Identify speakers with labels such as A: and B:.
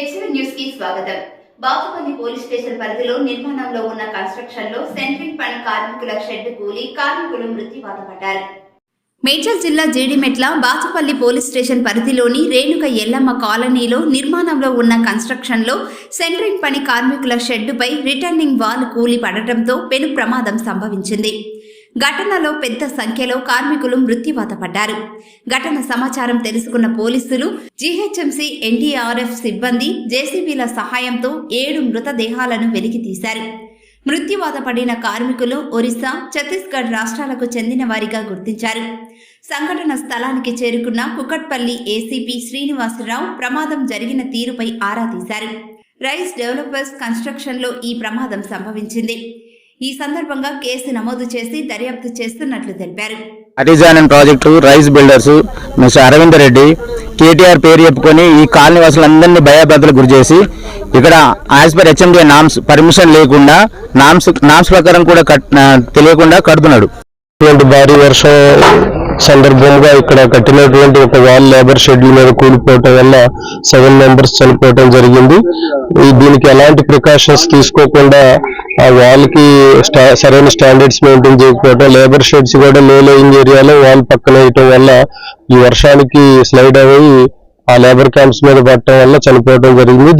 A: స్వాగతం. Bachupally police station పరిధిలో నిర్మాణంలో ఉన్న కన్స్ట్రక్షన్లో సెంట్రింగ్ పని కార్మికుల షెడ్ కూలి కార్మికులు మృత్యువాత పడ్డారు. మేడ్చల్ జిల్లా జీడిమెట్ల బాచుపల్లి పోలీస్ స్టేషన్ పరిధిలోని రేణుక ఎల్లమ్మ కాలనీలో నిర్మాణంలో ఉన్న కన్స్ట్రక్షన్లో సెంట్రింగ్ పని కార్మికుల షెడ్డుపై రిటర్నింగ్ వాల్ కూలి పడటంతో పెను ప్రమాదం సంభవించింది. ఘటనలో పెద్ద సంఖ్యలో కార్మికులు మృత్యువాత పడ్డారు. ఘటన సమాచారం తెలుసుకున్న పోలీసులు జీహెచ్ఎంసీ ఎన్డీఆర్ఎఫ్ సిబ్బంది జేసీబీల సహాయంతో ఏడు మృతదేహాలను వెలికితీశారు మృత్యువాతపడిన మృత్యువాత పడిన కార్మికులు ఒరిస్సా ఛత్తీస్గఢ్ రాష్ట్రాలకు చెందిన వారిగా గుర్తించారు. సంఘటన స్థలానికి చేరుకున్న కుకట్పల్లి ఏసీపీ శ్రీనివాసరావు ప్రమాదం జరిగిన తీరుపై ఆరా తీశారు. రైస్ డెవలపర్స్ కన్స్ట్రక్షన్లో ఈ ప్రమాదం సంభవించింది. ఈ సందర్భంగా కేసు నమోదు చేసి దర్యాప్తు చేస్తున్నట్లు తెలిపారు.
B: హరిజానన్ project rise builders mister Arvind Reddy KTR పేరు చెప్పుకొని ఈ కాలనీ వాసులందరినీ భయభ్రాంతులకు గురి చేసి ఇక్కడ as per HMDA norms permission లేకుండా నామ్స్ నామ్స్ ప్రకారం కూడా తెలియకుండా కడుతున్నాడు.
C: భారీ వర్షం సందర్భంగా ఇక్కడ కట్టినటువంటి ఒక వాల్ లేబర్ షెడ్యూల్ మీద కూలిపోవటం వల్ల సెవెన్ మెంబర్స్ చనిపోవటం జరిగింది. దీనికి ఎలాంటి ప్రికాషన్స్ తీసుకోకుండా ఆ వాల్కి స్టా- సరైన స్టాండర్డ్స్ మెయింటైన్ చేయకపోవడం లేబర్ షెడ్స్ కూడా లో లేయింగ్ ఏరియాలో వాల్ పక్కన వేయటం వల్ల ఈ వర్షానికి స్లైడ్ అయ్యి ఆ లేబర్ క్యాంప్స్ మీద పడటం వల్ల చనిపోవడం జరిగింది.